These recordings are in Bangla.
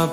যাব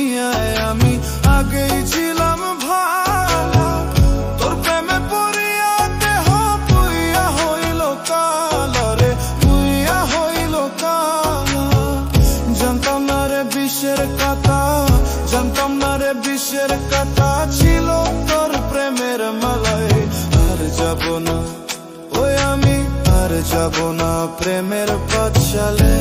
যাব না প্রেমের পাঠশালে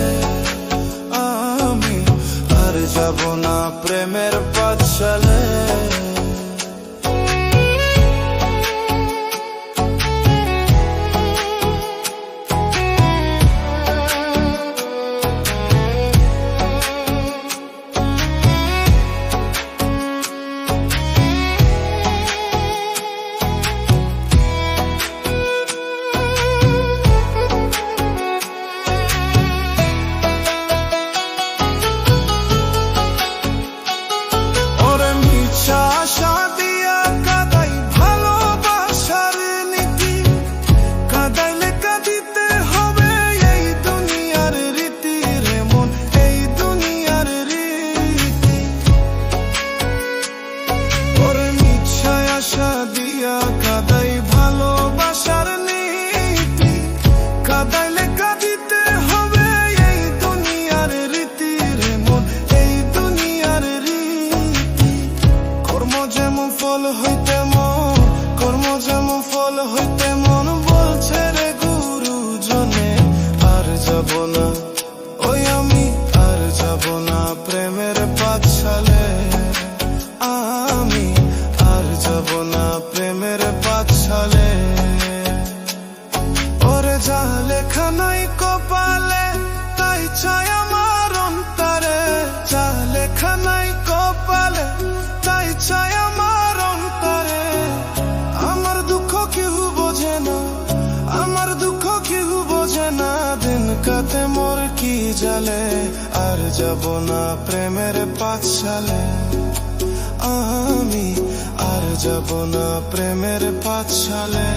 ফল হইতে মন কর্ম যেমন ফল হইতে মন। বলছে রে গুরুজনে আর যাব না। জালে আর যাব না প্রেমের পাঠশালে। আমি আর যাব না প্রেমের পাঠশালে।